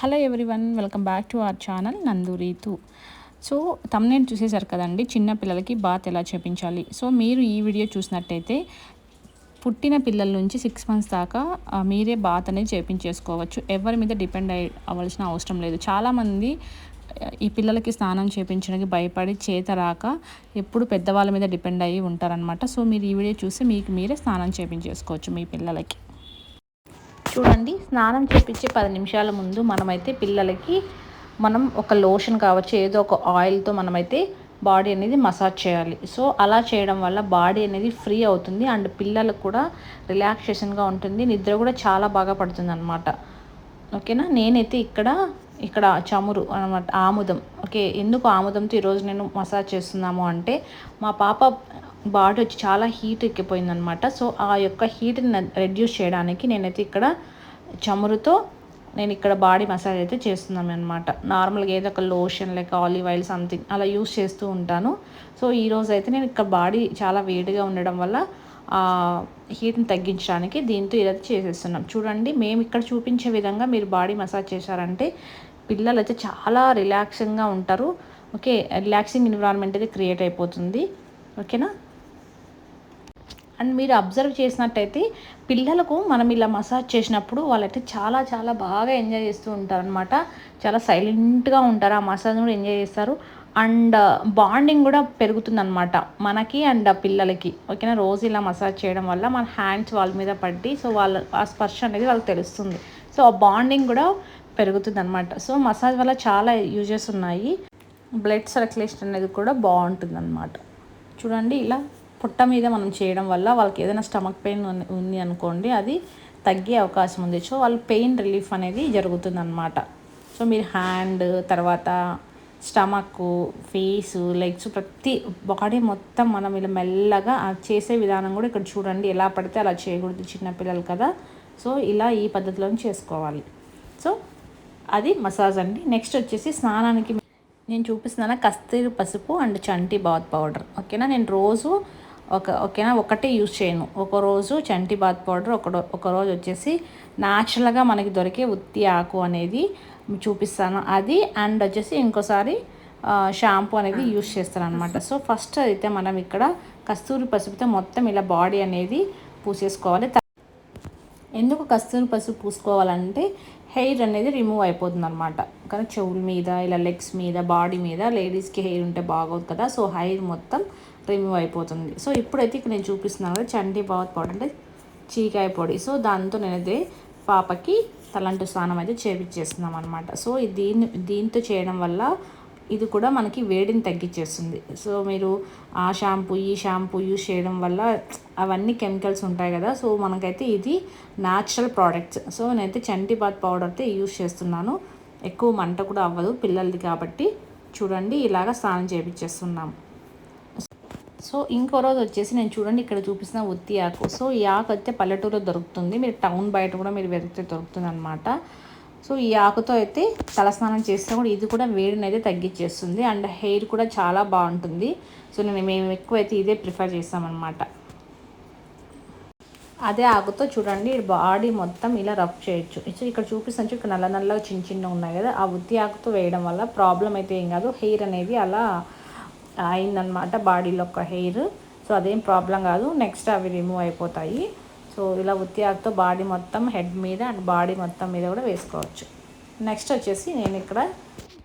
Hello everyone welcome back to our channel నందూరీతు so thumbnail చూసేశారు కదండి చిన్న పిల్లలకి బాత్ ఎలా చేపించాలి? సో మీరు ఈ వీడియో చూసినట్టయితే పుట్టిన పిల్లల నుంచి సిక్స్ మంత్స్ దాకా మీరే బాత్ అనేది చేపించేసుకోవచ్చు. ఎవరి మీద డిపెండ్ అయ్యి అవ్వాల్సిన అవసరం లేదు. చాలామంది ఈ పిల్లలకి స్నానం చేపించడానికి భయపడి చేత రాక ఎప్పుడు పెద్దవాళ్ళ మీద డిపెండ్ అయ్యి ఉంటారనమాట సో మీరు ఈ వీడియో చూసి మీకు మీరే స్నానం చేపించేసుకోవచ్చు మీ పిల్లలకి. చూడండి స్నానం చేపించే పది నిమిషాల ముందు మనమైతే పిల్లలకి మనం ఒక లోషన్ కావచ్చు ఏదో ఒక ఆయిల్తో మనమైతే బాడీ అనేది మసాజ్ చేయాలి. సో అలా చేయడం వల్ల బాడీ అనేది ఫ్రీ అవుతుంది అండ్ పిల్లలకు కూడా రిలాక్సేషన్గా ఉంటుంది. నిద్ర కూడా చాలా బాగా పడుతుంది అనమాట ఓకేనా? నేనైతే ఇక్కడ ఇక్కడ చమురు అనమాట ఆముదం. ఓకే ఎందుకు ఆముదంతో ఈరోజు నేను మసాజ్ చేస్తున్నాము అంటే మా పాప బాడీ వచ్చి చాలా హీట్ ఎక్కిపోయిందనమాట సో ఆ యొక్క హీట్ని రెడ్యూస్ చేయడానికి నేనైతే ఇక్కడ చమురుతో నేను ఇక్కడ బాడీ మసాజ్ అయితే చేస్తున్నాను అనమాట నార్మల్గా ఏదో ఒక లోషన్ లేక ఆలివ్ ఆయిల్ సంథింగ్ అలా యూస్ చేస్తూ ఉంటాను. సో ఈరోజు అయితే నేను ఇక్కడ బాడీ చాలా వేడిగా ఉండడం వల్ల ఆ హీట్ని తగ్గించడానికి దీంతో ఇదైతే చేసేస్తున్నాం. చూడండి మేము ఇక్కడ చూపించే విధంగా మీరు బాడీ మసాజ్ చేశారంటే పిల్లలు అయితే చాలా రిలాక్సింగ్గా ఉంటారు. ఓకే రిలాక్సింగ్ ఎన్విరాన్మెంట్ అయితే క్రియేట్ అయిపోతుంది. ఓకేనా? అండ్ మీరు అబ్జర్వ్ చేసినట్టయితే పిల్లలకు మనం ఇలా మసాజ్ చేసినప్పుడు వాళ్ళైతే చాలా చాలా బాగా ఎంజాయ్ చేస్తూ ఉంటారనమాట చాలా సైలెంట్గా ఉంటారు. ఆ మసాజ్ కూడా ఎంజాయ్ చేస్తారు. అండ్ బాండింగ్ కూడా పెరుగుతుందనమాట మనకి అండ్ పిల్లలకి. ఓకేనా? రోజు ఇలా మసాజ్ చేయడం వల్ల మన హ్యాండ్స్ వాళ్ళ మీద పడి సో వాళ్ళ ఆ స్పర్శ అనేది వాళ్ళకి తెలుస్తుంది. సో ఆ బాండింగ్ కూడా పెరుగుతుంది అనమాట సో మసాజ్ వల్ల చాలా యూజెస్ ఉన్నాయి. బ్లడ్ సర్క్యులేషన్ అనేది కూడా బాగుంటుంది అనమాట చూడండి ఇలా పుట్ట మీద మనం చేయడం వల్ల వాళ్ళకి ఏదైనా స్టమక్ పెయిన్ ఉంది అనుకోండి అది తగ్గే అవకాశం ఉంది. సో వాళ్ళ పెయిన్ రిలీఫ్ అనేది జరుగుతుంది అనమాట సో మీరు హ్యాండ్ తర్వాత స్టమక్ ఫేస్ లెగ్స్ ప్రతి బాడీ మొత్తం మనం ఇలా మెల్లగా చేసే విధానం కూడా ఇక్కడ చూడండి. ఎలా పడితే అలా చేయకూడదు చిన్నపిల్లలు కదా. సో ఇలా ఈ పద్ధతిలో చేసుకోవాలి. సో అది మసాజ్ అండి. నెక్స్ట్ వచ్చేసి స్నానానికి నేను చూపిస్తున్నాను కస్తూరి పసుపు అండ్ చంటి బాత్ పౌడర్. ఓకేనా? నేను రోజు ఒక ఓకేనా? ఒకటే యూజ్ చేయను. ఒక రోజు చంటి బాత్ పౌడర్ ఒక ఒక రోజు వచ్చేసి న్యాచురల్గా మనకి దొరికే ఉత్తి ఆకు అనేది చూపిస్తాను. అది అండ్ వచ్చేసి ఇంకోసారి షాంపూ అనేది యూజ్ చేస్తాను అనమాట సో ఫస్ట్ అయితే మనం ఇక్కడ కస్తూరి పసుపుతో మొత్తం ఇలా బాడీ అనేది పూసేసుకోవాలి. ఎందుకు కస్తూరి పసుపు పూసుకోవాలంటే హెయిర్ అనేది రిమూవ్ అయిపోతుంది అనమాట కానీ చెవుల మీద ఇలా లెగ్స్ మీద బాడీ మీద లేడీస్కి హెయిర్ ఉంటే బాగోదు కదా. సో హెయిర్ మొత్తం రిమూవ్ అయిపోతుంది. సో ఇప్పుడైతే ఇక్కడ నేను చూపిస్తున్నాను కదా చండీ బాత్ పౌడర్ అంటే చీకాయ పొడి. సో దాంతో నేనైతే పాపకి తలంటు స్నానం అయితే చేపించేస్తున్నాం అనమాట సో దీన్ని దీంతో చేయడం వల్ల ఇది కూడా మనకి వేడిని తగ్గించేస్తుంది సో మీరు ఆ షాంపూ ఈ షాంపూ యూస్ చేయడం వల్ల అవన్నీ కెమికల్స్ ఉంటాయి కదా. సో మనకైతే ఇది న్యాచురల్ ప్రోడక్ట్స్ సో నేనైతే చంటి బాత్ అయితే యూస్ చేస్తున్నాను. ఎక్కువ మంట కూడా అవ్వదు పిల్లలది కాబట్టి. చూడండి ఇలాగ స్నానం చేపించేస్తున్నాము సో ఇంకో రోజు వచ్చేసి నేను చూడండి ఇక్కడ చూపిస్తున్న ఉత్తి ఆకు. సో ఈ ఆకు అయితే పల్లెటూరులో దొరుకుతుంది. మీరు టౌన్ బయట కూడా మీరు వెతికితే దొరుకుతుంది అనమాట సో ఈ ఆకుతో అయితే తలస్నానం చేస్తే కూడా ఇది కూడా వేడిని అయితే తగ్గించేస్తుంది. అండ్ హెయిర్ కూడా చాలా బాగుంటుంది. సో నేను మేము ఎక్కువ అయితే ఇదే ప్రిఫర్ చేస్తామన్నమాట. అదే ఆకుతో చూడండి బాడీ మొత్తం ఇలా రఫ్ చేయొచ్చు. సో ఇక్కడ చూపిస్తాను ఇక్కడ నల్ల నల్లగా చిన్న చిన్న ఉన్నాయి కదా. ఆ ఉత్తి ఆకుతో వేయడం వల్ల ప్రాబ్లం అయితే ఏం కాదు. హెయిర్ అనేది అలా అయిందనమాట బాడీలో ఒక హెయిర్. సో అదేం ప్రాబ్లం కాదు. నెక్స్ట్ అవి రిమూవ్ అయిపోతాయి. సో ఇలా ఉత్తిగాకుతో బాడీ మొత్తం హెడ్ మీద అండ్ బాడీ మొత్తం మీద కూడా వేసుకోవచ్చు. నెక్స్ట్ వచ్చేసి నేను ఇక్కడ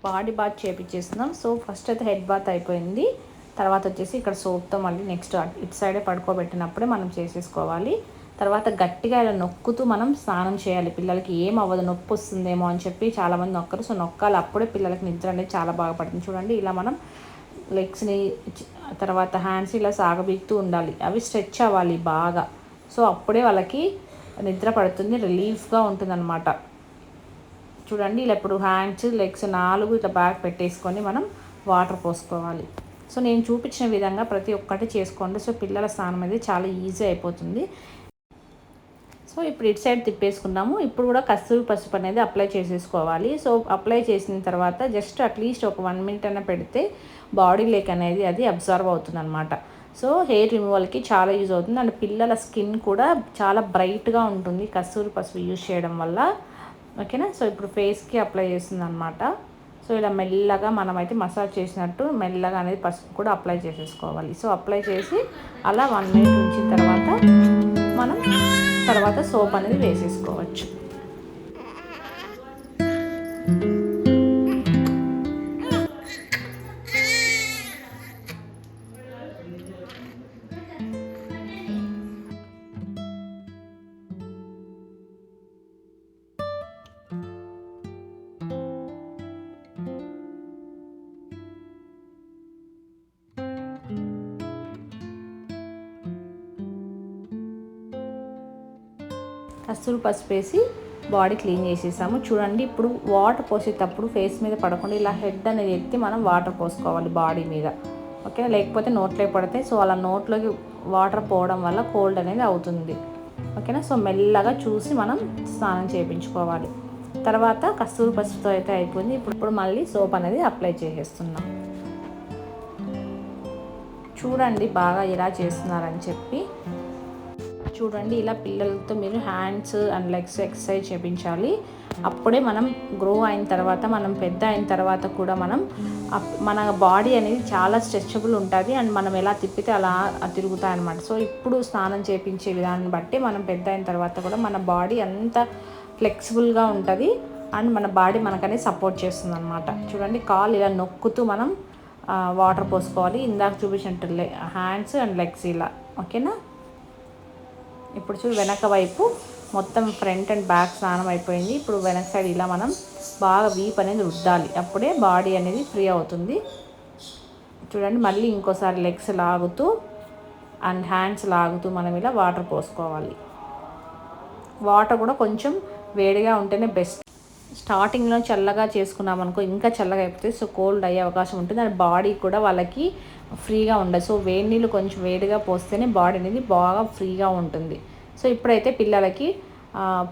బాడీ బాత్ చేపించేస్తున్నాం సో ఫస్ట్ అయితే హెడ్ బాత్ అయిపోయింది. తర్వాత వచ్చేసి ఇక్కడ సోప్తో మళ్ళీ నెక్స్ట్ ఇటు సైడే పడుకోబెట్టినప్పుడే మనం చేసేసుకోవాలి. తర్వాత గట్టిగా ఇలా నొక్కుతూ మనం స్నానం చేయాలి. పిల్లలకి ఏం అవ్వదు నొప్పి వస్తుందేమో అని చెప్పి చాలామంది నొక్కరు. సో నొక్కాలి అప్పుడే పిల్లలకి నిద్ర అనేది చాలా బాగా పడుతుంది. చూడండి ఇలా మనం లెగ్స్ని తర్వాత హ్యాండ్స్ ఇలా సాగబీక్తూ ఉండాలి. అవి స్ట్రెచ్ అవ్వాలి బాగా. సో అప్పుడే వాళ్ళకి నిద్ర పడుతుంది రిలీఫ్గా ఉంటుందన్నమాట. చూడండి ఇలా ఇప్పుడు హ్యాండ్స్ లెగ్స్ నాలుగు ఇట్లా బ్యాగ్ పెట్టేసుకొని మనం వాటర్ పోసుకోవాలి. సో నేను చూపించిన విధంగా ప్రతి ఒక్కటి చేసుకోండి. సో పిల్లల స్నానం అనేది చాలా ఈజీ అయిపోతుంది. సో ఇప్పుడు ఇటు సైడ్ తిప్పేసుకున్నాము ఇప్పుడు కూడా కస్తూరి పసుపు అనేది అప్లై చేసేసుకోవాలి. సో అప్లై చేసిన తర్వాత జస్ట్ అట్లీస్ట్ ఒక వన్ మినిట్ అయినా పెడితే బాడీ లేక్ అనేది అది అబ్జర్వ్ అవుతుంది అనమాట సో హెయిర్ రిమూవల్కి చాలా యూజ్ అవుతుంది. అండ్ పిల్లల స్కిన్ కూడా చాలా బ్రైట్గా ఉంటుంది కస్తూరి పసుపు యూజ్ చేయడం వల్ల. ఓకేనా? సో ఇప్పుడు ఫేస్కి అప్లై చేస్తుంది అనమాట సో ఇలా మెల్లగా మనమైతే మసాజ్ చేసినట్టు మెల్లగా అనేది పసుపు కూడా అప్లై చేసేసుకోవాలి. సో అప్లై చేసి అలా వన్ మినిట్ ఉంచిన తర్వాత మనం తర్వాత సోప్ అనేది వేసేసుకోవచ్చు. కస్తూరి పసుపు వేసి బాడీ క్లీన్ చేసేసాము. చూడండి ఇప్పుడు వాటర్ పోసేటప్పుడు ఫేస్ మీద పడకుండా ఇలా హెడ్ అనేది ఎత్తి మనం వాటర్ పోసుకోవాలి బాడీ మీద. ఓకే? లేకపోతే నోట్లో పడతాయి సో అలా నోట్లోకి వాటర్ పోవడం వల్ల కోల్డ్ అనేది అవుతుంది. ఓకేనా? సో మెల్లగా చూసి మనం స్నానం చేయించుకోవాలి తర్వాత కస్తూరి పసుపుతో అయితే అయిపోయింది. ఇప్పుడు ఇప్పుడు మళ్ళీ సోప్ అనేది అప్లై చేసేస్తున్నాం. చూడండి బాగా ఇలా చేస్తున్నారని చెప్పి. చూడండి ఇలా పిల్లలతో మీరు హ్యాండ్స్ అండ్ లెగ్స్ ఎక్సర్సైజ్ చేయించాలి అప్పుడే మనం గ్రో అయిన తర్వాత మనం పెద్ద అయిన తర్వాత కూడా మనం మన బాడీ అనేది చాలా స్ట్రెచబుల్ ఉంటుంది. అండ్ మనం ఎలా తిప్పితే అలా తిరుగుతాయి అనమాట సో ఇప్పుడు స్నానం చేయించే విధానం బట్టి మనం పెద్ద అయిన తర్వాత కూడా మన బాడీ అంత ఫ్లెక్సిబుల్గా ఉంటుంది. అండ్ మన బాడీ మనకనే సపోర్ట్ చేస్తుంది అనమాట చూడండి కాలు ఇలా నొక్కుతూ మనం వాటర్ పోసుకోవాలి. ఇందాక చూపించినట్టు హ్యాండ్స్ అండ్ లెగ్స్ ఇలా. ఓకేనా? ఇప్పుడు చూడు వెనక వైపు మొత్తం ఫ్రంట్ అండ్ బ్యాక్ స్నానం అయిపోయింది. ఇప్పుడు వెనక సైడ్ ఇలా మనం బాగా వీప్ అనేది రుద్దాలి. అప్పుడే బాడీ అనేది ఫ్రీ అవుతుంది. చూడండి మళ్ళీ ఇంకోసారి లెగ్స్ లాగుతూ అండ్ హ్యాండ్స్ లాగుతూ మనం ఇలా వాటర్ పోసుకోవాలి. వాటర్ కూడా కొంచెం వేడిగా ఉంటేనే బెస్ట్ స్టార్టింగ్లో చల్లగా చేసుకున్నాం అనుకో ఇంకా చల్లగా అయిపోతే సో కోల్డ్ అయ్యే అవకాశం ఉంటుంది. అండ్ బాడీ కూడా వాళ్ళకి ఫ్రీగా ఉండదు. సో వేడి నీళ్ళు కొంచెం వేడిగా పోస్తేనే బాడీ అనేది బాగా ఫ్రీగా ఉంటుంది. సో ఇప్పుడైతే పిల్లలకి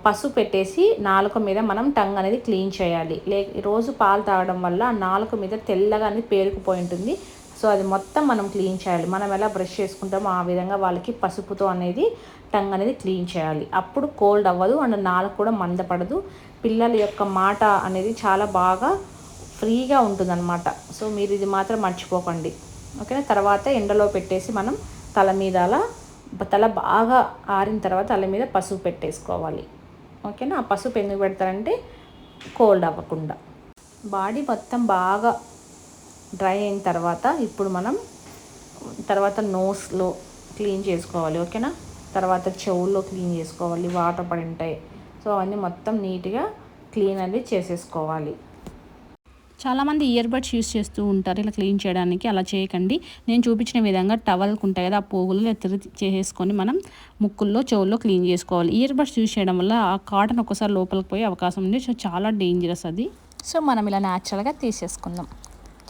పసుపు పెట్టేసి నాలుక మీద మనం టంగ్ అనేది క్లీన్ చేయాలి. లే రోజు పాలు తాగడం వల్ల నాలుక మీద తెల్లగా అనేది పేరుకుపోయి ఉంటుంది. సో అది మొత్తం మనం క్లీన్ చేయాలి. మనం ఎలా బ్రష్ చేసుకుంటామో ఆ విధంగా వాళ్ళకి పసుపుతో అనేది టంగ్ అనేది క్లీన్ చేయాలి. అప్పుడు కోల్డ్ అవ్వదు. అండ్ నాలుగు కూడా మందపడదు. పిల్లల యొక్క మాట అనేది చాలా బాగా ఫ్రీగా ఉంటుందన్నమాట. సో మీరు ఇది మాత్రం మర్చిపోకండి. ఓకేనా? తర్వాత ఎండలో పెట్టేసి మనం తల మీద అలా తల బాగా ఆరిన తర్వాత తల మీద పసుపు పెట్టేసుకోవాలి. ఓకేనా? ఆ పసుపు ఎందుకు పెడతారంటే కోల్డ్ అవ్వకుండా. బాడీ మొత్తం బాగా డ్రై అయిన తర్వాత ఇప్పుడు మనం తర్వాత నోస్లో క్లీన్ చేసుకోవాలి. ఓకేనా? తర్వాత చెవుల్లో క్లీన్ చేసుకోవాలి. వాటర్ పడి ఉంటాయి. సో అవన్నీ మొత్తం నీట్గా క్లీన్ అనేది చేసేసుకోవాలి. చాలామంది ఇయర్ బడ్స్ యూస్ చేస్తూ ఉంటారు ఇలా క్లీన్ చేయడానికి అలా చేయకండి. నేను చూపించిన విధంగా టవల్కి ఉంటాయి కదా ఆ పోగులు తిరిగి చేసేసుకొని మనం ముక్కుల్లో చెవుల్లో క్లీన్ చేసుకోవాలి. ఇయర్ బడ్స్ యూస్ చేయడం వల్ల ఆ కాటన్ ఒకసారి లోపలికి పోయే అవకాశం ఉంది. సో చాలా డేంజరస్ అది. సో మనం ఇలా న్యాచురల్గా తీసేసుకుందాం.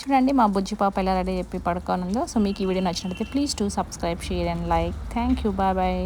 చూడండి మా బుజ్జి పాప ఎలా రెడీ చెప్పి పడుకోనుందో. సో మీకు ఈ వీడియో నచ్చినట్లయితే please to subscribe share and like. Thank you. Bye bye.